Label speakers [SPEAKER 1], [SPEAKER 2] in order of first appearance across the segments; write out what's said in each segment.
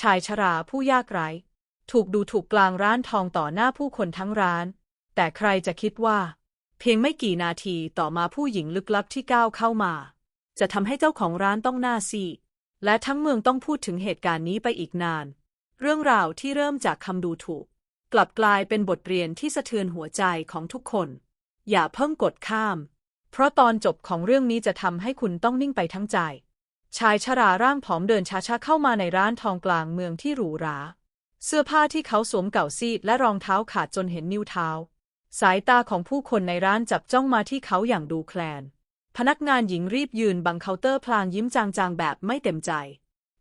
[SPEAKER 1] ชายชราผู้ยากไร้ถูกดูถูกกลางร้านทองต่อหน้าผู้คนทั้งร้าน แต่ใครจะคิดว่า เพียงไม่กี่นาทีต่อมาผู้หญิงลึกลับที่ก้าวเข้ามา จะทำให้เจ้าของร้านต้องหน้าซีดและทั้งเมืองต้องพูดถึงเหตุการณ์นี้ไปอีกนาน เรื่องราวที่เริ่มจากคำดูถูก กลับกลายเป็นบทเรียนที่สะเทือนหัวใจของทุกคน อย่าเพิ่งกดข้าม เพราะตอนจบของเรื่องนี้จะทำให้คุณต้องนิ่งไปทั้งใจ ชายชราร่างผอมเดินช้าๆเข้ามาในร้านทองกลางเมืองที่หรูหรา เสื้อผ้าที่เขาสวมเก่าซีดและรองเท้าขาดจนเห็นนิ้วเท้า สายตาของผู้คนในร้านจับจ้องมาที่เขาอย่างดูแคลน พนักงานหญิงรีบยืนบังเคาน์เตอร์พลางยิ้มจางๆแบบไม่เต็มใจ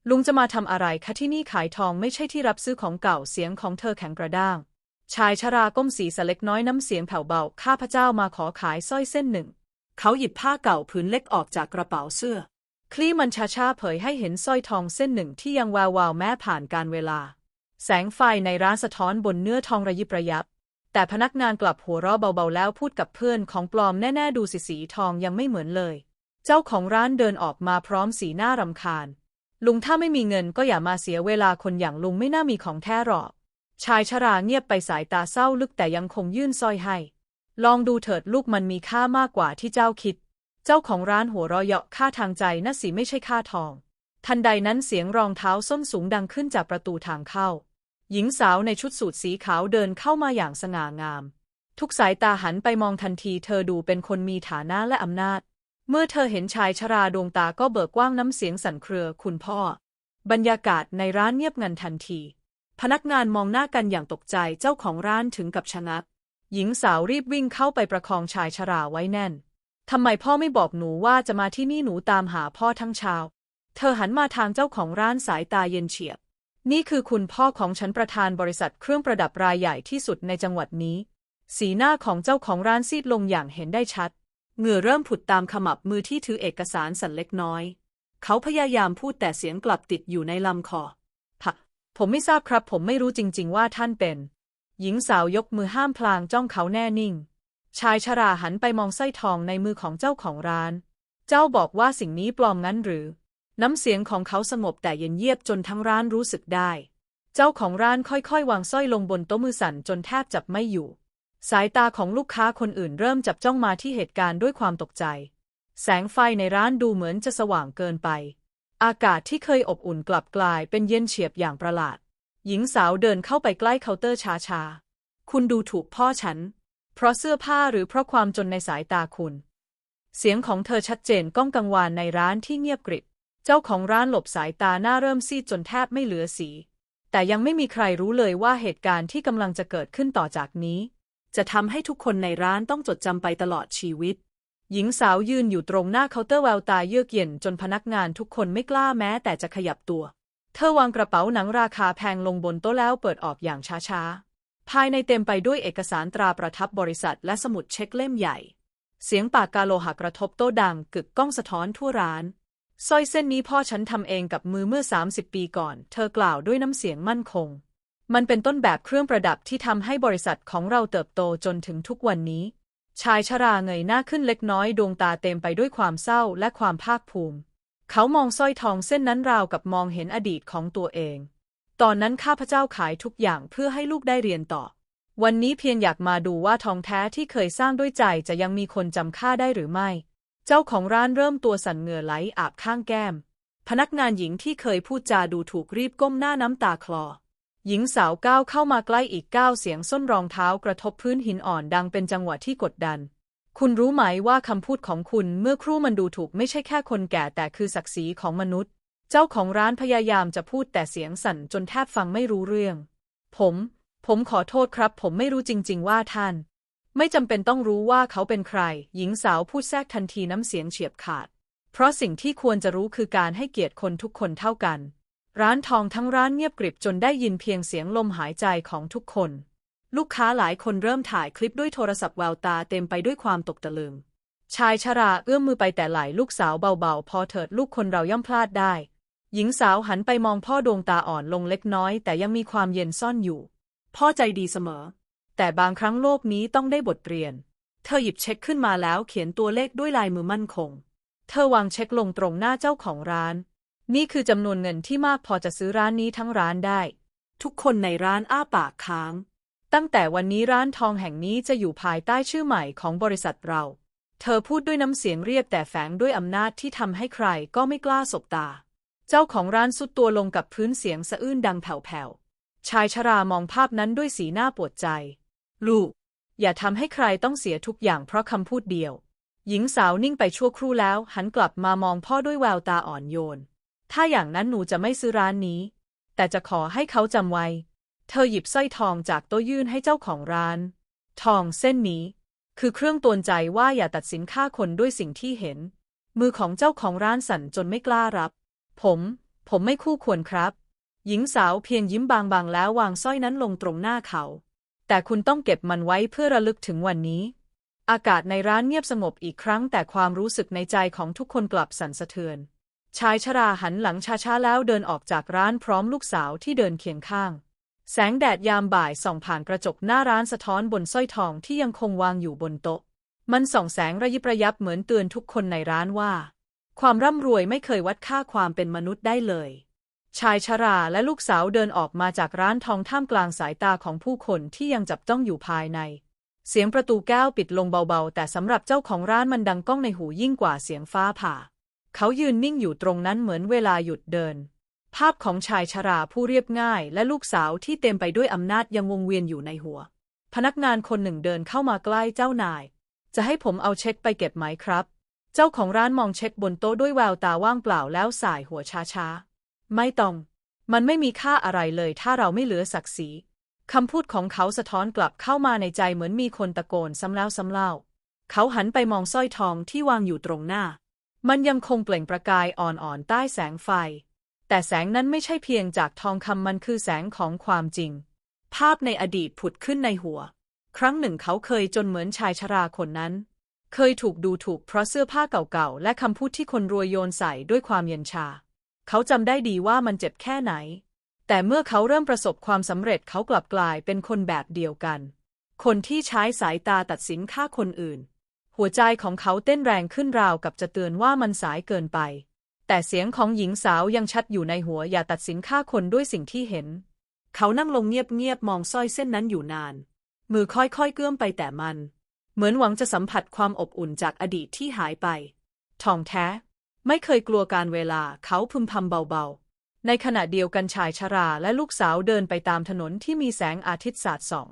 [SPEAKER 1] ลุงจะมาทำอะไรคะที่นี่ขายทองไม่ใช่ที่รับซื้อของเก่าเสียงของเธอแข็งกระด้าง ชายชราก้มศีรษะเล็กน้อยน้ำเสียงแผ่วเบาข้าพเจ้ามาขอขายสร้อยเส้นหนึ่ง เขาหยิบผ้าเก่าผืนเล็กออกจากกระเป๋าเสื้อ คลี่มันช้าๆเผยให้เห็นสร้อยทองเส้นหนึ่งที่ยังแวววาวแม้ผ่านการเวลา แสงไฟในร้านสะท้อนบนเนื้อทองระยิบระยับ แต่พนักงานกลับหัวเราะเบาๆแล้วพูดกับเพื่อนของปลอมแน่ๆดูสิสีทองยังไม่เหมือนเลย เจ้าของร้านเดินออกมาพร้อมสีหน้ารำคาญ ลุงถ้าไม่มีเงินก็อย่ามาเสียเวลาคนอย่างลุงไม่น่ามีของแท้หรอก ชายชราเงียบไปสายตาเศร้าลึกแต่ยังคงยื่นสร้อยให้ ลองดูเถิดลูกมันมีค่ามากกว่าที่เจ้าคิด เจ้าของร้านหัวเราะเยาะค่าทางใจน่ะสิไม่ใช่ค่าทอง ทันใดนั้นเสียงรองเท้าส้นสูงดังขึ้นจากประตูทางเข้า หญิงสาวในชุดสูทสีขาวเดินเข้ามาอย่างสง่างาม ทุกสายตาหันไปมองทันทีเธอดูเป็นคนมีฐานะและอำนาจ เมื่อเธอเห็นชายชราดวงตาก็เบิกกว้างน้ำเสียงสั่นเครือคุณพ่อ บรรยากาศในร้านเงียบงันทันที พนักงานมองหน้ากันอย่างตกใจเจ้าของร้านถึงกับชะงัก หญิงสาวรีบวิ่งเข้าไปประคองชายชราไว้แน่น ทำไมพ่อไม่บอกหนูว่าจะมาที่นี่หนูตามหาพ่อทั้งเช้า เธอหันมาทางเจ้าของร้านสายตาเย็นเฉียบ นี่คือคุณพ่อของฉันประธานบริษัทเครื่องประดับรายใหญ่ที่สุดในจังหวัดนี้ สีหน้าของเจ้าของร้านซีดลงอย่างเห็นได้ชัด เหงื่อเริ่มผุดตามขมับมือที่ถือเอกสารสั่นเล็กน้อย เขาพยายามพูดแต่เสียงกลับติดอยู่ในลำคอผักผมไม่ทราบครับ ผมไม่รู้จริง ๆ ว่าท่านเป็น หญิงสาวยกมือห้ามพลางจ้องเขาแน่นิ่ง ชายชราหันไปมองสร้อยทองในมือของเจ้าของร้าน เจ้าบอกว่าสิ่งนี้ปลอมงั้นหรือ น้ำเสียงของเขาสงบแต่เย็นเยียบจนทั้งร้านรู้สึกได้ เจ้าของร้านค่อยๆ วางสร้อยลงบนโต๊ะมือสั่นจนแทบจับไม่อยู่ สายตาของลูกค้าคนอื่นเริ่มจับจ้องมาที่เหตุการณ์ด้วยความตกใจ แสงไฟในร้านดูเหมือนจะสว่างเกินไป อากาศที่เคยอบอุ่นกลับกลายเป็นเย็นเฉียบอย่างประหลาด หญิงสาวเดินเข้าไปใกล้เคาน์เตอร์ช้าๆ คุณดูถูกพ่อฉัน เพราะเสื้อผ้าหรือเพราะความจนในสายตาคุณ เสียงของเธอชัดเจนก้องกังวานในร้านที่เงียบกริบ เจ้าของร้านหลบสายตาหน้าเริ่มซีดจนแทบไม่เหลือสี แต่ยังไม่มีใครรู้เลยว่าเหตุการณ์ที่กำลังจะเกิดขึ้นต่อจากนี้ จะทำให้ทุกคนในร้านต้องจดจำไปตลอดชีวิต หญิงสาวยืนอยู่ตรงหน้าเคาน์เตอร์แววตาเยือกเย็นจนพนักงานทุกคนไม่กล้าแม้แต่จะขยับตัว เธอวางกระเป๋าหนังราคาแพงลงบนโต๊ะแล้วเปิดออกอย่างช้าๆ ภายในเต็มไปด้วยเอกสารตราประทับบริษัทและสมุดเช็คเล่มใหญ่ เสียงปากกาโลหะกระทบโต๊ะดังกึกก้องสะท้อนทั่วร้านสร้อยเส้นนี้พ่อฉันทำเองกับมือเมื่อ 30 ปีก่อน เธอกล่าวด้วยน้ำเสียงมั่นคง มันเป็นต้นแบบเครื่องประดับที่ทำให้บริษัทของเราเติบโตจนถึงทุกวันนี้ ชายชราเงยหน้าขึ้นเล็กน้อยดวงตาเต็มไปด้วยความเศร้าและความภาคภูมิ เขามองสร้อยทองเส้นนั้นราวกับมองเห็นอดีตของตัวเอง ตอนนั้นข้าพเจ้าขายทุกอย่างเพื่อให้ลูกได้เรียนต่อ วันนี้เพียงอยากมาดูว่าทองแท้ที่เคยสร้างด้วยใจจะยังมีคนจำค่าได้หรือไม่ เจ้าของร้านเริ่มตัวสั่นเหงื่อไหลอาบข้างแก้ม พนักงานหญิงที่เคยพูดจาดูถูกรีบก้มหน้าน้ำตาคลอ หญิงสาวก้าวเข้ามาใกล้อีกก้าวเสียงส้นรองเท้ากระทบพื้นหินอ่อนดังเป็นจังหวะที่กดดัน คุณรู้ไหมว่าคำพูดของคุณเมื่อครู่มันดูถูกไม่ใช่แค่คนแก่แต่คือศักดิ์ศรีของมนุษย์ เจ้าของร้านพยายามจะพูดแต่เสียงสั่นจนแทบฟังไม่รู้เรื่อง ผม ผมขอโทษครับ ผมไม่รู้จริง ๆ ว่าท่าน ไม่จำเป็นต้องรู้ว่าเขาเป็นใคร หญิงสาวพูดแทรกทันทีน้ำเสียงเฉียบขาด เพราะสิ่งที่ควรจะรู้คือการให้เกียรติคนทุกคนเท่ากัน ร้านทองทั้งร้านเงียบกริบจนได้ยินเพียงเสียงลมหายใจของทุกคน ลูกค้าหลายคนเริ่มถ่ายคลิปด้วยโทรศัพท์แววตาเต็มไปด้วยความตกตะลึงชายชราเอื้อมมือไปแต่ไหล่ลูกสาวเบาๆ พอเถิดลูกคนเราย่อมพลาดได้ หญิงสาวหันไปมองพ่อดวงตาอ่อนลงเล็กน้อยแต่ยังมีความเย็นซ่อนอยู่ พ่อใจดีเสมอ แต่บางครั้งโลกนี้ต้องได้บทเรียน เธอหยิบเช็คขึ้นมาแล้วเขียนตัวเลขด้วยลายมือมั่นคง เธอวางเช็คลงตรงหน้าเจ้าของร้าน นี่คือจำนวนเงินที่มากพอจะซื้อร้านนี้ทั้งร้านได้ ทุกคนในร้านอ้าปากค้าง ตั้งแต่วันนี้ร้านทองแห่งนี้จะอยู่ภายใต้ชื่อใหม่ของบริษัทเรา เธอพูดด้วยน้ำเสียงเรียบแต่แฝงด้วยอำนาจที่ทำให้ใครก็ไม่กล้าสบตา เจ้าของร้านสุดตัวลงกับพื้นเสียงสะอื้นดังแผ่วๆ ชายชรามองภาพนั้นด้วยสีหน้าปวดใจ ลูก อย่าทำให้ใครต้องเสียทุกอย่างเพราะคำพูดเดียว หญิงสาวนิ่งไปชั่วครู่แล้ว หันกลับมามองพ่อด้วยแววตาอ่อนโยน ถ้าอย่างนั้นหนูจะไม่ซื้อร้านนี้ แต่จะขอให้เขาจำไว้ เธอหยิบสร้อยทองจากโต๊ะยื่นให้เจ้าของร้าน ทองเส้นนี้ คือเครื่องตวนใจว่าอย่าตัดสินค่าคนด้วยสิ่งที่เห็น มือของเจ้าของร้านสั่นจนไม่กล้ารับ ผม ผมไม่คู่ควรครับ หญิงสาวเพียงยิ้มบางๆแล้ววางสร้อยนั้นลงตรงหน้าเขา แต่คุณต้องเก็บมันไว้เพื่อระลึกถึงวันนี้ อากาศในร้านเงียบสงบอีกครั้ง แต่ความรู้สึกในใจของทุกคนกลับสั่นสะเทือน ชายชราหันหลังช้าๆแล้วเดินออกจากร้านพร้อมลูกสาวที่เดินเคียงข้าง แสงแดดยามบ่ายส่องผ่านกระจกหน้าร้านสะท้อนบนสร้อยทองที่ยังคงวางอยู่บนโต๊ะ มันส่องแสงระยิบระยับเหมือนเตือนทุกคนในร้านว่า ความร่ำรวยไม่เคยวัดค่าความเป็นมนุษย์ได้เลย ชายชราและลูกสาวเดินออกมาจากร้านทองท่ามกลางสายตาของผู้คนที่ยังจับจ้องอยู่ภายใน เสียงประตูแก้วปิดลงเบาๆ แต่สำหรับเจ้าของร้านมันดังก้องในหูยิ่งกว่าเสียงฟ้าผ่า เขายืนนิ่งอยู่ตรงนั้นเหมือนเวลาหยุดเดิน ภาพของชายชราผู้เรียบง่ายและลูกสาวที่เต็มไปด้วยอำนาจยังวงเวียนอยู่ในหัว พนักงานคนหนึ่งเดินเข้ามาใกล้เจ้านาย จะให้ผมเอาเช็คไปเก็บไหมครับ เจ้าของร้านมองเช็คบนโต๊ะด้วยแววตาว่างเปล่าแล้วสายหัวช้าๆ ไม่ต้อง มันไม่มีค่าอะไรเลยถ้าเราไม่เหลือศักดิ์ศรีคำพูดของเขาสะท้อนกลับเข้ามาในใจเหมือนมีคนตะโกนซ้ำแล้วซ้ำเล่า เขาหันไปมองสร้อยทองที่วางอยู่ตรงหน้า มันยังคงเปล่งประกายอ่อนๆใต้แสงไฟ แต่แสงนั้นไม่ใช่เพียงจากทองคำมันคือแสงของความจริง ภาพในอดีตผุดขึ้นในหัว ครั้งหนึ่งเขาเคยจนเหมือนชายชราคนนั้น เคยถูกดูถูกเพราะเสื้อผ้าเก่าๆ และคำพูดที่คนรวยโยนใส่ด้วยความเย็นชา เขาจำได้ดีว่ามันเจ็บแค่ไหน แต่เมื่อเขาเริ่มประสบความสำเร็จเขากลับกลายเป็นคนแบบเดียวกัน คนที่ใช้สายตาตัดสินค่าคนอื่น หัวใจของเขาเต้นแรงขึ้นราวกับจะเตือนว่ามันสายเกินไป แต่เสียงของหญิงสาวยังชัดอยู่ในหัวอย่าตัดสินค่าคนด้วยสิ่งที่เห็น เขานั่งลงเงียบๆมองสร้อยเส้นนั้นอยู่นาน มือค่อยๆเกื้อมไปแต่มัน เหมือนหวังจะสัมผัสความอบอุ่นจากอดีตที่หายไป ทองแท้ ไม่เคยกลัวการเวลาเขาพึมพำเบาๆ ในขณะเดียวกันชายชราและลูกสาวเดินไปตามถนนที่มีแสงอาทิตย์สาดส่อง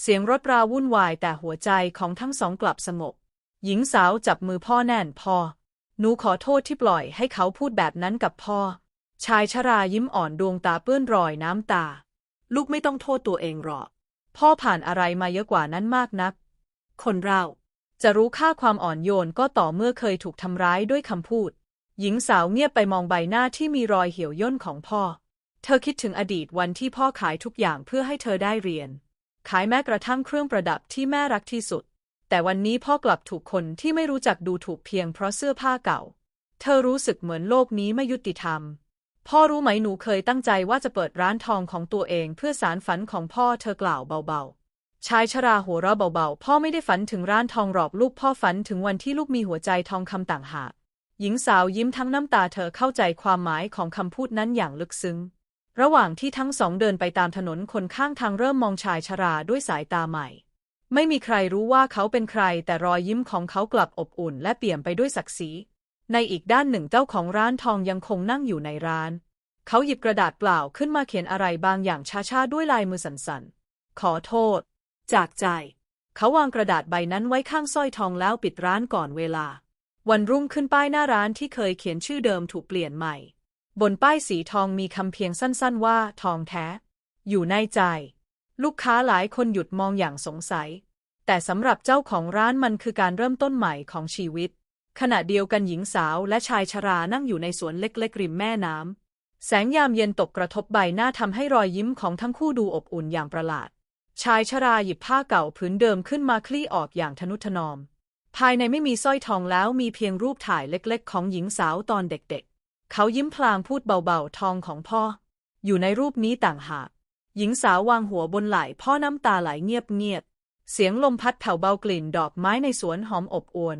[SPEAKER 1] เสียงรถราวุ่นวายแต่หัวใจของทั้งสองกลับสงบ หญิงสาวจับมือพ่อแน่นพ่อ หนูขอโทษที่ปล่อยให้เขาพูดแบบนั้นกับพ่อ ชายชรายิ้มอ่อนดวงตาเปื้อนรอยน้ำตา ลูกไม่ต้องโทษตัวเองหรอก พ่อผ่านอะไรมาเยอะกว่านั้นมากนัก คนเราจะรู้ค่าความอ่อนโยนก็ต่อเมื่อเคยถูกทำร้ายด้วยคำพูด หญิงสาวเงียบไปมองใบหน้าที่มีรอยเหี่ยวย่นของพ่อ เธอคิดถึงอดีตวันที่พ่อขายทุกอย่างเพื่อให้เธอได้เรียน ขายแม้กระทั่งเครื่องประดับที่แม่รักที่สุด แต่วันนี้พ่อกลับถูกคนที่ไม่รู้จักดูถูกเพียงเพราะเสื้อผ้าเก่า เธอรู้สึกเหมือนโลกนี้ไม่ยุติธรรม พ่อรู้ไหมหนูเคยตั้งใจว่าจะเปิดร้านทองของตัวเองเพื่อสารฝันของพ่อเธอกล่าวเบาๆ ชายชราหัวเราะเบาๆ พ่อไม่ได้ฝันถึงร้านทองหรอกลูกพ่อฝันถึงวันที่ลูกมีหัวใจทองคำต่างหาก หญิงสาวยิ้มทั้งน้ำตาเธอเข้าใจความหมายของคำพูดนั้นอย่างลึกซึ้ง ระหว่างที่ทั้งสองเดินไปตามถนนคนข้างทางเริ่มมองชายชราด้วยสายตาใหม่ ไม่มีใครรู้ว่าเขาเป็นใคร แต่รอยยิ้มของเขากลับอบอุ่น และเปี่ยมไปด้วยศักดิ์ศรี ในอีกด้านหนึ่งเจ้าของร้านทองยังคงนั่งอยู่ในร้าน เขาหยิบกระดาษเปล่าขึ้นมาเขียนอะไรบางอย่างช้าๆด้วยลายมือสั่นๆ ขอโทษ จากใจ เขาวางกระดาษใบนั้นไว้ข้างสร้อยทองแล้วปิดร้านก่อนเวลา วันรุ่งขึ้นป้ายหน้าร้านที่เคยเขียนชื่อเดิมถูกเปลี่ยนใหม่ บนป้ายสีทองมีคำเพียงสั้นๆว่า ทองแท้ อยู่ในใจ ลูกค้าหลายคนหยุดมองอย่างสงสัย แต่สำหรับเจ้าของร้านมันคือการเริ่มต้นใหม่ของชีวิต ขณะเดียวกันหญิงสาวและชายชรานั่งอยู่ในสวนเล็กๆริมแม่น้ำแสงยามเย็นตกกระทบใบหน้าทำให้รอยยิ้มของทั้งคู่ดูอบอุ่นอย่างประหลาด ชายชราหยิบผ้าเก่าผืนเดิมขึ้นมาคลี่ออกอย่างทนุถนอม ภายในไม่มีสร้อยทองแล้วมีเพียงรูปถ่ายเล็กๆ ของหญิงสาวตอนเด็กๆ เขายิ้มพลางพูดเบาๆ ทองของพ่อ อยู่ในรูปนี้ต่างหาก หญิงสาววางหัวบนไหล่พ่อน้ำตาไหลเงียบๆ เสียงลมพัดแผ่วเบากลิ่นดอกไม้ในสวนหอมอบอวล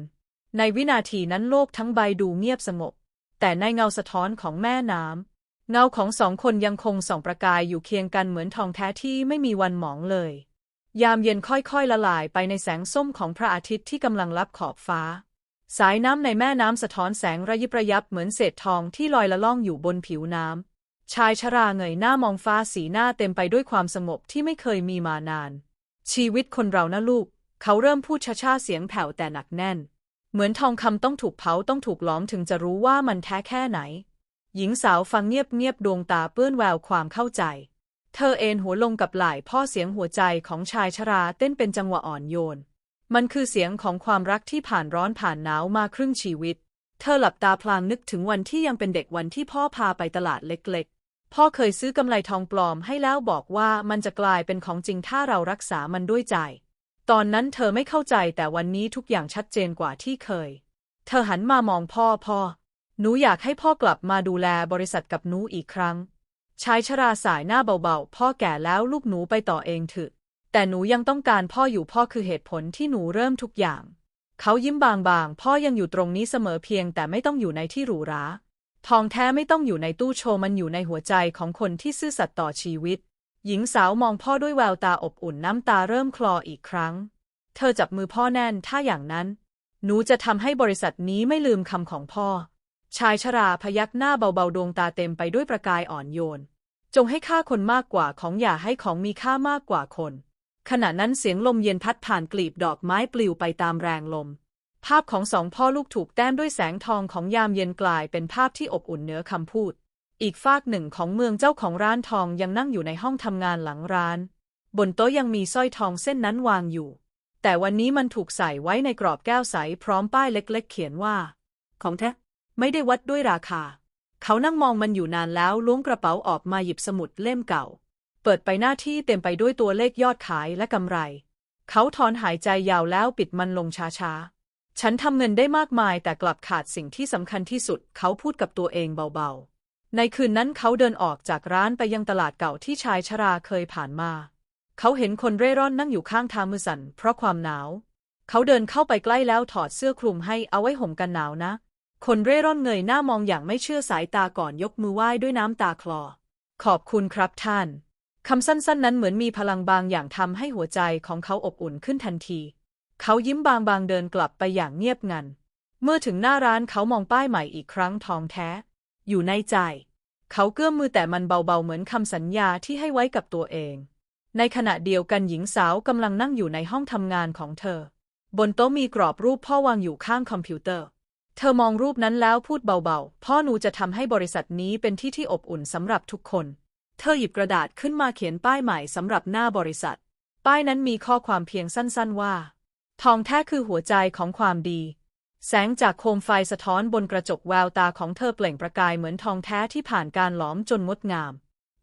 [SPEAKER 1] ในวินาทีนั้นโลกทั้งใบดูเงียบสงบ แต่ในเงาสะท้อนของแม่น้ำ เงาของสองคนยังคงส่องประกายอยู่เคียงกันเหมือนทองแท้ที่ไม่มีวันหมองเลย ยามเย็นค่อยๆละลายไปในแสงส้มของพระอาทิตย์ที่กำลังลับขอบฟ้า สายน้ำในแม่น้ำสะท้อนแสงระยิบระยับเหมือนเศษทองที่ลอยละล่องอยู่บนผิวน้ำ ชายชราเงยหน้ามองฟ้าสีหน้าเต็มไปด้วยความสงบที่ไม่เคยมีมานาน ชีวิตคนเรานะลูก เขาเริ่มพูดช้าๆเสียงแผ่วแต่หนักแน่น เหมือนทองคำต้องถูกเผาต้องถูกหลอมถึงจะรู้ว่ามันแท้แค่ไหน หญิงสาวฟังเงียบๆดวงตาเปื้อนแววความเข้าใจ เธอเอนหัวลงกับไหล่พ่อเสียงหัวใจของชายชราเต้นเป็นจังหวะอ่อนโยน มันคือเสียงของความรักที่ผ่านร้อนผ่านหนาวมาครึ่งชีวิต เธอหลับตาพลางนึกถึงวันที่ยังเป็นเด็กวันที่พ่อพาไปตลาดเล็กๆ พ่อเคยซื้อกำไลทองปลอมให้แล้วบอกว่ามันจะกลายเป็นของจริงถ้าเรารักษามันด้วยใจ ตอนนั้นเธอไม่เข้าใจแต่วันนี้ทุกอย่างชัดเจนกว่าที่เคย เธอหันมามองพ่อพ่อ หนูอยากให้พ่อกลับมาดูแลบริษัทกับหนูอีกครั้ง ชายชราสายหน้าเบาๆ พ่อแก่แล้วลูกหนูไปต่อเองเถอะ แต่หนูยังต้องการพ่ออยู่พ่อคือเหตุผลที่หนูเริ่มทุกอย่าง เขายิ้มบางๆ พ่อยังอยู่ตรงนี้เสมอเพียงแต่ไม่ต้องอยู่ในที่หรูหรา ทองแท้ไม่ต้องอยู่ในตู้โชว์มันอยู่ในหัวใจของคนที่ซื่อสัตย์ต่อชีวิต หญิงสาวมองพ่อด้วยแววตาอบอุ่นน้ำตาเริ่มคลออีกครั้ง เธอจับมือพ่อแน่นถ้าอย่างนั้น หนูจะทำให้บริษัทนี้ไม่ลืมคำของพ่อ ชายชราพยักหน้าเบาๆดวงตาเต็มไปด้วยประกายอ่อนโยน จงให้ค่าคนมากกว่าของอย่าให้ของมีค่ามากกว่าคน ขณะนั้นเสียงลมเย็นพัดผ่านกลีบดอกไม้ปลิวไปตามแรงลม ภาพของสองพ่อลูกถูกแต้มด้วยแสงทองของยามเย็นกลายเป็นภาพที่อบอุ่นเหนือคำพูด อีกฟากหนึ่งของเมืองเจ้าของร้านทองยังนั่งอยู่ในห้องทำงานหลังร้าน บนโต๊ะยังมีสร้อยทองเส้นนั้นวางอยู่ แต่วันนี้มันถูกใส่ไว้ในกรอบแก้วใสพร้อมป้ายเล็ก ๆ เขียนว่า ของแท้ ไม่ได้วัดด้วยราคา เขานั่งมองมันอยู่นานแล้วล้วงกระเป๋าออกมาหยิบสมุดเล่มเก่า เปิดไปหน้าที่เต็มไปด้วยตัวเลขยอดขายและกำไร เขาถอนหายใจยาวแล้วปิดมันลงช้าๆ ฉันทำเงินได้มากมายแต่กลับขาดสิ่งที่สำคัญที่สุด เขาพูดกับตัวเองเบาๆ ในคืนนั้นเขาเดินออกจากร้านไปยังตลาดเก่าที่ชายชราเคยผ่านมา เขาเห็นคนเร่ร่อนนั่งอยู่ข้างทางมือสั่นเพราะความหนาว เขาเดินเข้าไปใกล้แล้วถอดเสื้อคลุมให้เอาไว้ห่มกันหนาวนะ คนเร่ร่อนเงยหน้ามองอย่างไม่เชื่อสายตาก่อนยกมือไหว้ด้วยน้ำตาคลอ ขอบคุณครับท่าน คำสั้นๆ นั้นเหมือนมีพลังบางอย่างทำให้หัวใจของเขาอบอุ่นขึ้นทันที เขายิ้มบางๆเดินกลับไปอย่างเงียบงัน เมื่อถึงหน้าร้านเขามองป้ายใหม่อีกครั้งทองแท้ อยู่ในใจ เขาเกื้อมมือแต่มันเบาๆเหมือนคำสัญญาที่ให้ไว้กับตัวเอง ในขณะเดียวกันหญิงสาวกำลังนั่งอยู่ในห้องทำงานของเธอ บนโต๊ะมีกรอบรูปพ่อวางอยู่ข้างคอมพิวเตอร์ เธอมองรูปนั้นแล้วพูดเบาๆ พ่อหนูจะทำให้บริษัทนี้เป็นที่ที่อบอุ่นสำหรับทุกคน เธอหยิบกระดาษขึ้นมาเขียนป้ายใหม่สำหรับหน้าบริษัท ป้ายนั้นมีข้อความเพียงสั้นๆว่า ทองแท้คือหัวใจของความดี แสงจากโคมไฟสะท้อนบนกระจกแววตาของเธอเปล่งประกายเหมือนทองแท้ที่ผ่านการหลอมจนงดงาม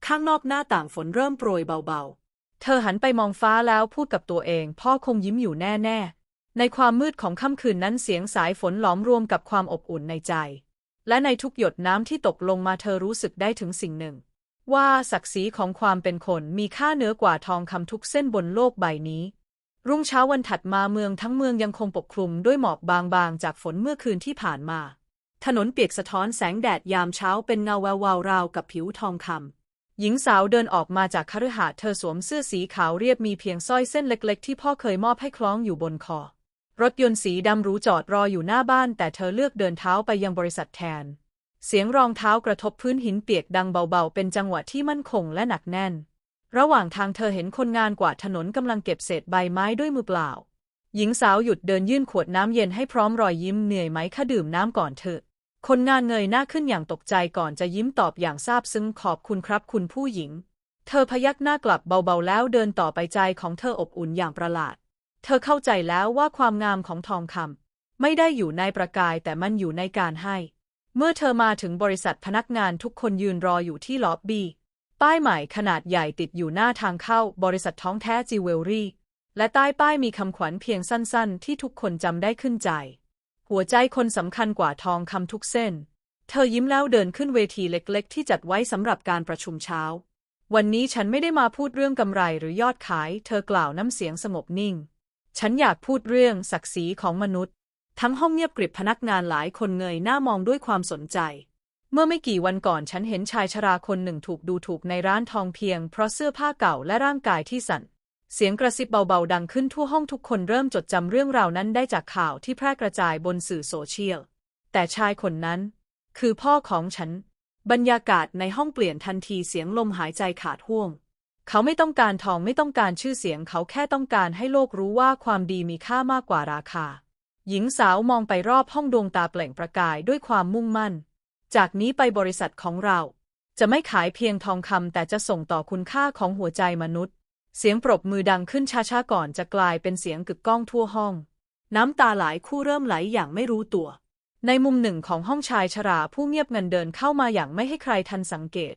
[SPEAKER 1] ข้างนอกหน้าต่างฝนเริ่มโปรยเบาๆ เธอหันไปมองฟ้าแล้วพูดกับตัวเอง พ่อคงยิ้มอยู่แน่ๆ ในความมืดของค่ำคืนนั้นเสียงสายฝนหลอมรวมกับความอบอุ่นในใจ และในทุกหยดน้ำที่ตกลงมาเธอรู้สึกได้ถึงสิ่งหนึ่ง ว่าศักดิ์ศรีของความเป็นคนมีค่าเหนือกว่าทองคำทุกเส้นบนโลกใบนี้ รุ่งเช้าวันถัดมาเมืองทั้งเมืองยังคงปกคลุมด้วยหมอกบางๆ จากฝนเมื่อคืนที่ผ่านมา ถนนเปียกสะท้อนแสงแดดยามเช้าเป็นเงาแวววาวราวกับผิวทองคำหญิงสาวเดินออกมาจากคฤหาสน์เธอสวมเสื้อสีขาวเรียบมีเพียงสร้อยเส้นเล็กๆ ที่พ่อเคยมอบให้คล้องอยู่บนคอ รถยนต์สีดำหรูจอดรออยู่หน้าบ้านแต่เธอเลือกเดินเท้าไปยังบริษัทแทน เสียงรองเท้ากระทบพื้นหินเปียกดังเบาๆ เป็นจังหวะที่มั่นคงและหนักแน่น ระหว่างทางเธอเห็นคนงานกวาดถนนกำลังเก็บเศษใบไม้ด้วยมือเปล่า หญิงสาวหยุดเดินยื่นขวดน้ำเย็นให้พร้อมรอยยิ้มเหนื่อยไหมคะดื่มน้ำก่อนเถอะ คนงานเงยหน้าขึ้นอย่างตกใจก่อนจะยิ้มตอบอย่างซาบซึ้งขอบคุณครับคุณผู้หญิง เธอพยักหน้ากลับเบาๆแล้วเดินต่อไปใจของเธออบอุ่นอย่างประหลาด เธอเข้าใจแล้วว่าความงามของทองคำไม่ได้อยู่ในประกายแต่มันอยู่ในการให้ เมื่อเธอมาถึงบริษัทพนักงานทุกคนยืนรออยู่ที่ล็อบบี้ ป้ายใหม่ขนาดใหญ่ติดอยู่หน้าทางเข้าบริษัทท้องแท้จิวเวลรี่ และใต้ป้ายมีคำขวัญเพียงสั้นๆ ที่ทุกคนจำได้ขึ้นใจ หัวใจคนสำคัญกว่าทองคำทุกเส้น เธอยิ้มแล้วเดินขึ้นเวทีเล็ก ๆ ที่จัดไว้สำหรับการประชุมเช้า วันนี้ฉันไม่ได้มาพูดเรื่องกำไรหรือยอดขาย เธอกล่าวน้ำเสียงสงบนิ่ง ฉันอยากพูดเรื่องศักดิ์ศรีของมนุษย์ ทั้งห้องเงียบกริบพนักงานหลายคนเงยหน้ามองด้วยความสนใจ เมื่อไม่กี่วันก่อนฉันเห็นชายชราคนหนึ่งถูกดูถูกในร้านทองเพียง เพราะเสื้อผ้าเก่าและร่างกายที่สั่น เสียงกระซิบเบาๆดังขึ้นทั่วห้องทุกคนเริ่มจดจำเรื่องราวนั้นได้จากข่าวที่แพร่กระจายบนสื่อโซเชียล แต่ชายคนนั้น คือพ่อของฉัน บรรยากาศในห้องเปลี่ยนทันทีเสียงลมหายใจขาดห่วง เขาไม่ต้องการทองไม่ต้องการชื่อเสียงเขาแค่ต้องการให้โลกรู้ว่าความดีมีค่ามากกว่าราคา หญิงสาวมองไปรอบห้องดวงตาเปล่งประกายด้วยความมุ่งมั่น จากนี้ไปบริษัทของเรา จะไม่ขายเพียงทองคำแต่จะส่งต่อคุณค่าของหัวใจมนุษย์ เสียงปรบมือดังขึ้นช้าๆก่อนจะกลายเป็นเสียงกึกก้องทั่วห้อง น้ำตาหลายคู่เริ่มไหลอย่างไม่รู้ตัว ในมุมหนึ่งของห้องชายชราผู้เงียบเงันเดินเข้ามาอย่างไม่ให้ใครทันสังเกต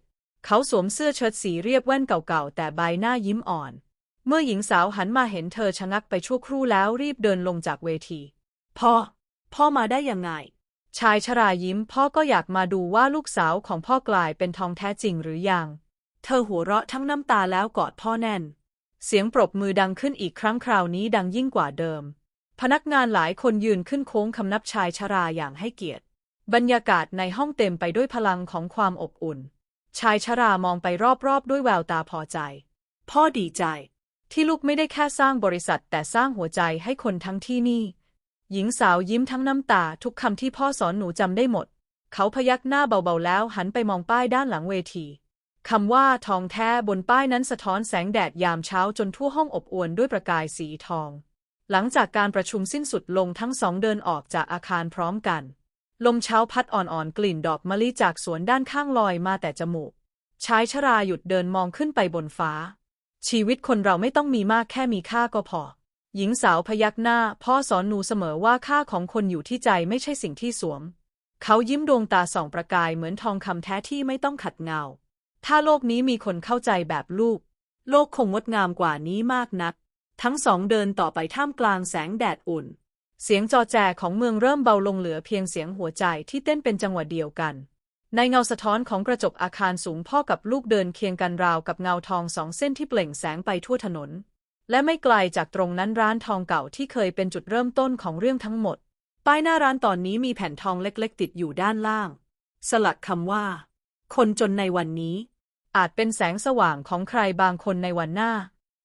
[SPEAKER 1] เขาสวมเสื้อเชิ้ตสีเรียบแว่นเก่าๆ แต่ใบหน้ายิ้มอ่อน เมื่อหญิงสาวหันมาเห็นเธอชะงักไปชั่วครู่แล้วรีบเดินลงจากเวที พ่อ พ่อมาได้ยังไง ชายชรายิ้ม พ่อก็อยากมาดูว่าลูกสาวของพ่อกลายเป็นทองแท้จริงหรือยัง เธอหัวเราะทั้งน้ำตาแล้วกอดพ่อแน่น เสียงปรบมือดังขึ้นอีกครั้งคราวนี้ดังยิ่งกว่าเดิม พนักงานหลายคนยืนขึ้นโค้งคำนับชายชราอย่างให้เกียรติ บรรยากาศในห้องเต็มไปด้วยพลังของความอบอุ่น ชายชรามองไปรอบๆ ด้วยแววตาพอใจ พ่อดีใจ ที่ลูกไม่ได้แค่สร้างบริษัทแต่สร้างหัวใจให้คนทั้งที่นี่ หญิงสาวยิ้มทั้งน้ำตาทุกคำที่พ่อสอนหนูจำได้หมด เขาพยักหน้าเบาๆแล้วหันไปมองป้ายด้านหลังเวทีคำว่าทองแท้บนป้ายนั้นสะท้อนแสงแดดยามเช้าจนทั่วห้องอบอวลด้วยประกายสีทอง หลังจากการประชุมสิ้นสุดลงทั้งสองเดินออกจากอาคารพร้อมกัน ลมเช้าพัดอ่อนๆ กลิ่นดอกมะลิจากสวนด้านข้างลอยมาแต่จมูก ชายชราหยุดเดินมองขึ้นไปบนฟ้า ชีวิตคนเราไม่ต้องมีมากแค่มีค่าก็พอ หญิงสาวพยักหน้า พ่อสอนหนูเสมอว่าค่าของคนอยู่ที่ใจไม่ใช่สิ่งที่สวม เขายิ้มดวงตาส่องประกายเหมือนทองคำแท้ที่ไม่ต้องขัดเงา ถ้าโลกนี้มีคนเข้าใจแบบลูก โลกคงงดงามกว่านี้มากนัก ทั้งสองเดินต่อไปท่ามกลางแสงแดดอุ่น เสียงจอแจของเมืองเริ่มเบาลงเหลือเพียงเสียงหัวใจที่เต้นเป็นจังหวะเดียวกัน ในเงาสะท้อนของกระจกอาคารสูงพ่อกับลูกเดินเคียงกันราวกับเงาทองสองเส้นที่เปล่งแสงไปทั่วถนน และไม่ไกลจากตรงนั้นร้านทองเก่าที่เคยเป็นจุดเริ่มต้นของเรื่องทั้งหมด ป้ายหน้าร้านตอนนี้มีแผ่นทองเล็กๆ ติดอยู่ด้านล่าง สลักคำว่า คนจนในวันนี้ อาจเป็นแสงสว่างของใครบางคนในวันหน้า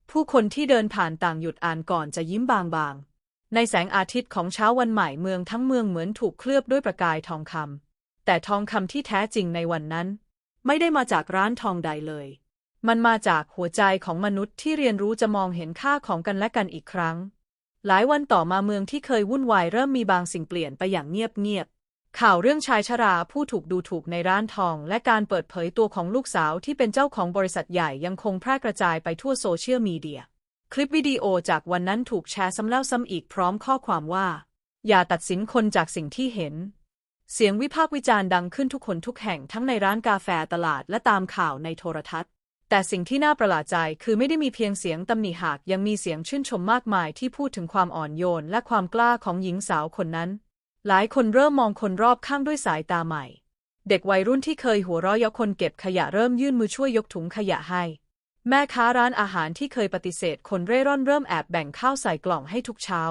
[SPEAKER 1] ผู้คนที่เดินผ่านต่างหยุดอ่านก่อนจะยิ้มบางๆ ในแสงอาทิตย์ของเช้าวันใหม่เมืองทั้งเมืองเหมือนถูกเคลือบด้วยประกายทองคำแต่ทองคำที่แท้จริงในวันนั้น ไม่ได้มาจากร้านทองใดเลย มันมาจากหัวใจของมนุษย์ที่เรียนรู้จะมองเห็นค่าของกันและกันอีกครั้ง หลายวันต่อมาเมืองที่เคยวุ่นวายเริ่มมีบางสิ่งเปลี่ยนไปอย่างเงียบๆข่าวเรื่องชายชราผู้ถูกดูถูกในร้านทอง และการเปิดเผยตัวของลูกสาวที่เป็นเจ้าของบริษัทใหญ่ยังคงแพร่กระจายไปทั่วโซเชียลมีเดีย คลิปวิดีโอจากวันนั้นถูกแชร์ซ้ำแล้วซ้ำอีกพร้อมข้อความว่า อย่าตัดสินคนจากสิ่งที่เห็น เสียงวิพากษ์วิจารณ์ดังขึ้นทุกคนทุกแห่งทั้งในร้านกาแฟตลาดและตามข่าวในโทรทัศน์ แต่สิ่งที่น่าประหลาดใจคือไม่ได้มีเพียงเสียงตำหนิหากยังมีเสียงชื่นชมมากมายที่พูดถึงความอ่อนโยนและความกล้าของหญิงสาวคนนั้น หลายคนเริ่มมองคนรอบข้างด้วยสายตาใหม่ เด็กวัยรุ่นที่เคยหัวเราะเยาะคนเก็บขยะเริ่มยื่นมือช่วยยกถุงขยะให้ แม่ค้าร้านอาหารที่เคยปฏิเสธคนเร่ร่อนเริ่มแอบแบ่งข้าวใส่กล่องให้ทุกเช้า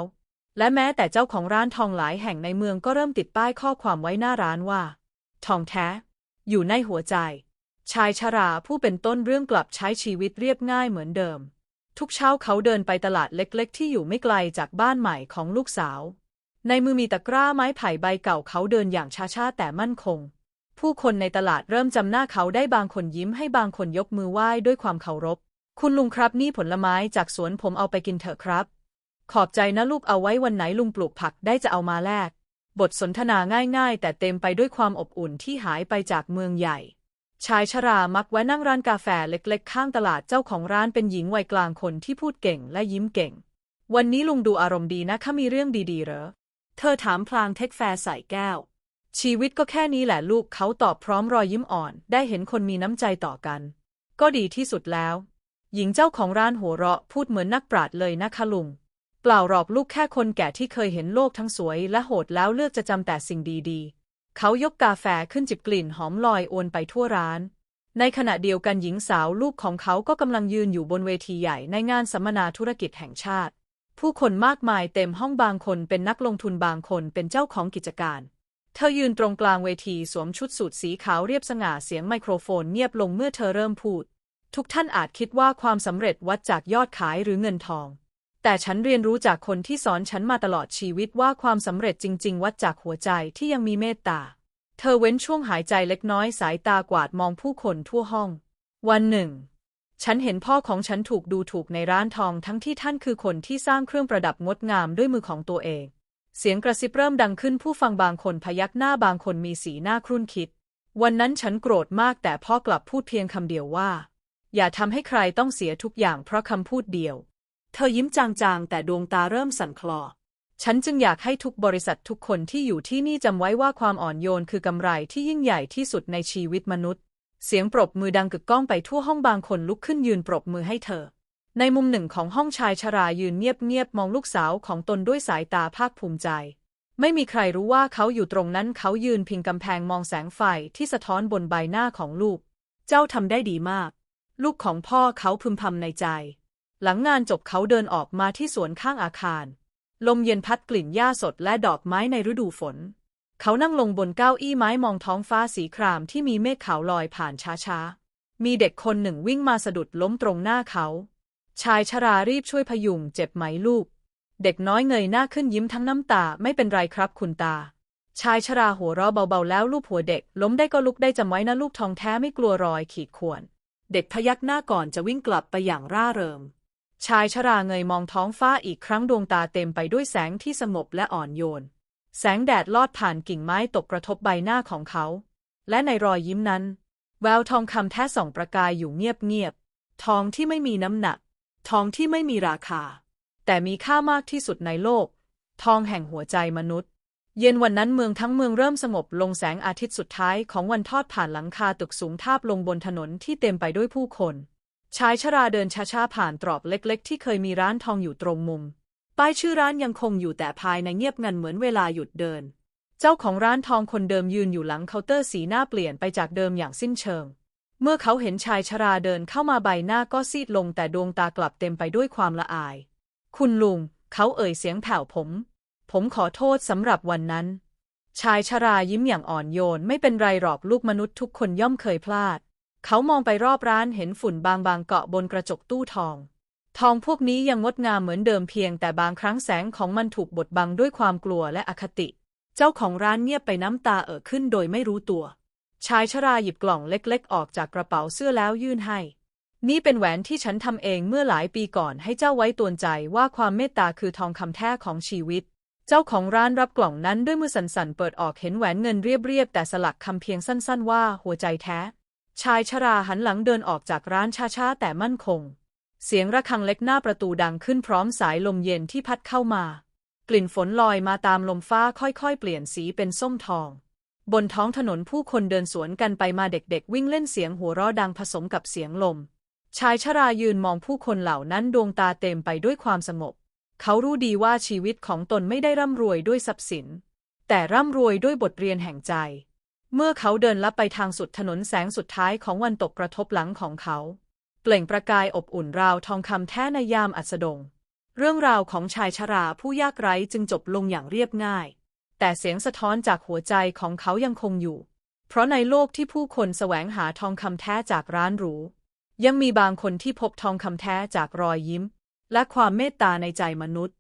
[SPEAKER 1] และแม้แต่เจ้าของร้านทองหลายแห่งในเมืองก็เริ่มติดป้ายข้อความไว้หน้าร้านว่า ทองแท้ อยู่ในหัวใจ ชายชราผู้เป็นต้นเรื่องกลับใช้ชีวิตเรียบง่ายเหมือนเดิม ทุกเช้าเขาเดินไปตลาดเล็กๆ ที่อยู่ไม่ไกลจากบ้านใหม่ของลูกสาว ในมือมีตะกร้าไม้ไผ่ใบเก่าเขาเดินอย่างช้าๆแต่มั่นคง ผู้คนในตลาดเริ่มจำหน้าเขาได้บางคนยิ้มให้บางคนยกมือไหว้ด้วยความเคารพ คุณลุงครับนี่ผลไม้จากสวนผมเอาไปกินเถอะครับ ขอบใจนะลูกเอาไว้วันไหนลุงปลูกผักได้จะเอามาแลก บทสนทนาง่ายๆ แต่เต็มไปด้วยความอบอุ่นที่หายไปจากเมืองใหญ่ ชายชรามักแวะนั่งร้านกาแฟเล็กๆ ข้างตลาดเจ้าของร้านเป็นหญิงวัยกลางคนที่พูดเก่งและยิ้มเก่ง วันนี้ลุงดูอารมณ์ดีนะข้ามีเรื่องดีๆเหรอ เธอถามพลางเทคแฟร์ใส่แก้ว ชีวิตก็แค่นี้แหละลูกเขาตอบพร้อมรอยยิ้มอ่อน ได้เห็นคนมีน้ำใจต่อกัน ก็ดีที่สุดแล้ว หญิงเจ้าของร้านหัวเราะพูดเหมือนนักปราชญ์เลยนะคะลุง เปล่าหรอกลูกแค่คนแก่ที่เคยเห็นโลกทั้งสวยและโหดแล้วเลือกจะจำแต่สิ่งดีๆ เขายกกาแฟขึ้นจิบกลิ่นหอมลอยโอนไปทั่วร้าน ในขณะเดียวกันหญิงสาวลูกของเขาก็กำลังยืนอยู่บนเวทีใหญ่ในงานสัมมนาธุรกิจแห่งชาติ ผู้คนมากมายเต็มห้องบางคนเป็นนักลงทุนบางคนเป็นเจ้าของกิจการ เธอยืนตรงกลางเวทีสวมชุดสูทสีขาวเรียบสง่าเสียงไมโครโฟนเงียบลงเมื่อเธอเริ่มพูด ทุกท่านอาจคิดว่าความสำเร็จวัดจากยอดขายหรือเงินทอง แต่ฉันเรียนรู้จากคนที่สอนฉันมาตลอดชีวิตว่าความสำเร็จจริง ๆ วัดจากหัวใจที่ยังมีเมตตา เธอเว้นช่วงหายใจเล็กน้อยสายตากวาดมองผู้คนทั่วห้อง วันหนึ่ง ฉันเห็นพ่อของฉันถูกดูถูกในร้านทองทั้งที่ท่านคือคนที่สร้างเครื่องประดับงดงามด้วยมือของตัวเอง เสียงกระซิบเริ่มดังขึ้นผู้ฟังบางคนพยักหน้าบางคนมีสีหน้าครุ่นคิด วันนั้นฉันโกรธมากแต่พ่อกลับพูดเพียงคำเดียวว่า อย่าทำให้ใครต้องเสียทุกอย่างเพราะคำพูดเดียว เธอยิ้มจางๆ แต่ดวงตาเริ่มสั่นคลอ ฉันจึงอยากให้ทุกบริษัททุกคนที่อยู่ที่นี่จำไว้ว่าความอ่อนโยนคือกำไรที่ยิ่งใหญ่ที่สุดในชีวิตมนุษย์ เสียงปรบมือดังกึกก้องไปทั่วห้องบางคนลุกขึ้นยืนปรบมือให้เธอ ในมุมหนึ่งของห้องชายชรายืนเงียบๆมองลูกสาวของตนด้วยสายตาภาคภูมิใจ ไม่มีใครรู้ว่าเขาอยู่ตรงนั้นเขายืนพิงกำแพงมองแสงไฟที่สะท้อนบนใบหน้าของลูก เจ้าทำได้ดีมาก ลูกของพ่อเขาพึมพำในใจ หลังงานจบเขาเดินออกมาที่สวนข้างอาคาร ลมเย็นพัดกลิ่นหญ้าสดและดอกไม้ในฤดูฝน เขานั่งลงบนเก้าอี้ไม้มองท้องฟ้าสีครามที่มีเมฆขาวลอยผ่านช้าๆมีเด็กคนหนึ่งวิ่งมาสะดุดล้มตรงหน้าเขา ชายชรารีบช่วยพยุงเจ็บไหมลูก เด็กน้อยเงยหน้าขึ้นยิ้มทั้งน้ำตาไม่เป็นไรครับคุณตา ชายชราหัวเราะเบาๆแล้วลูบหัวเด็ก ล้มได้ก็ลุกได้จำไว้นะลูกทองแท้ไม่กลัวรอยขีดข่วน เด็กพยักหน้าก่อนจะวิ่งกลับไปอย่างร่าเริงชายชราเงยมองท้องฟ้าอีกครั้งดวงตาเต็มไปด้วยแสงที่สงบและอ่อนโยน แสงแดดลอดผ่านกิ่งไม้ตกกระทบใบหน้าของเขา และในรอยยิ้มนั้น แววทองคำแท้ส่องประกายอยู่เงียบๆทองที่ไม่มีน้ำหนัก ทองที่ไม่มีราคา แต่มีค่ามากที่สุดในโลก ทองแห่งหัวใจมนุษย์ เย็นวันนั้นเมืองทั้งเมืองเริ่มสงบลงแสงอาทิตย์สุดท้ายของวันทอดผ่านหลังคาตึกสูงทาบลงบนถนนที่เต็มไปด้วยผู้คนชายชราเดินช้าๆผ่านตรอกเล็กๆ ที่เคยมีร้านทองอยู่ตรงมุม ป้ายชื่อร้านยังคงอยู่แต่ภายในเงียบงันเหมือนเวลาหยุดเดิน เจ้าของร้านทองคนเดิมยืนอยู่หลังเคาน์เตอร์สีหน้าเปลี่ยนไปจากเดิมอย่างสิ้นเชิง เมื่อเขาเห็นชายชราเดินเข้ามาใบหน้าก็ซีดลงแต่ดวงตากลับเต็มไปด้วยความละอาย คุณลุง เขาเอ่ยเสียงแผ่วผม ผมขอโทษสำหรับวันนั้น ชายชรายิ้มอย่างอ่อนโยน ไม่เป็นไรหรอกลูกมนุษย์ทุกคนย่อมเคยพลาด เขามองไปรอบร้านเห็นฝุ่นบางๆเกาะบนกระจกตู้ทอง ทองพวกนี้ยังงดงามเหมือนเดิมเพียง แต่บางครั้งแสงของมันถูกบดบังด้วยความกลัวและอคติ เจ้าของร้านเงียบไปน้ำตาเอ่อขึ้นโดยไม่รู้ตัว ชายชราหยิบกล่องเล็กๆ ออกจากกระเป๋าเสื้อแล้วยื่นให้ นี่เป็นแหวนที่ฉันทำเองเมื่อหลายปีก่อนให้เจ้าไว้ตวนใจว่าความเมตตาคือทองคำแท้ของชีวิต เจ้าของร้านรับกล่องนั้นด้วยมือสั่นๆ เปิดออกเห็นแหวนเงินเรียบๆ แต่สลักคำเพียงสั้นๆ ว่าหัวใจแท้ ชายชราหันหลังเดินออกจากร้านช้าๆ แต่มั่นคง เสียงระฆังเล็กหน้าประตูดังขึ้นพร้อมสายลมเย็นที่พัดเข้ามา กลิ่นฝนลอยมาตามลมฟ้าค่อยๆ เปลี่ยนสีเป็นส้มทอง บนท้องถนนผู้คนเดินสวนกันไปมาเด็กๆ วิ่งเล่นเสียงหัวเราะดังผสมกับเสียงลม ชายชรายืนมองผู้คนเหล่านั้นดวงตาเต็มไปด้วยความสงบ เขารู้ดีว่าชีวิตของตนไม่ได้ร่ำรวยด้วยทรัพย์สิน แต่ร่ำรวยด้วยบทเรียนแห่งใจ เมื่อเขาเดินลับไปทางสุดถนนแสงสุดท้ายของวันตกกระทบหลังของเขา เปล่งประกายอบอุ่นราวทองคำแท้ในยามอัสดง เรื่องราวของชายชราผู้ยากไร้จึงจบลงอย่างเรียบง่าย แต่เสียงสะท้อนจากหัวใจของเขายังคงอยู่ เพราะในโลกที่ผู้คนแสวงหาทองคำแท้จากร้านหรู ยังมีบางคนที่พบทองคำแท้จากรอยยิ้ม และความเมตตาในใจมนุษย์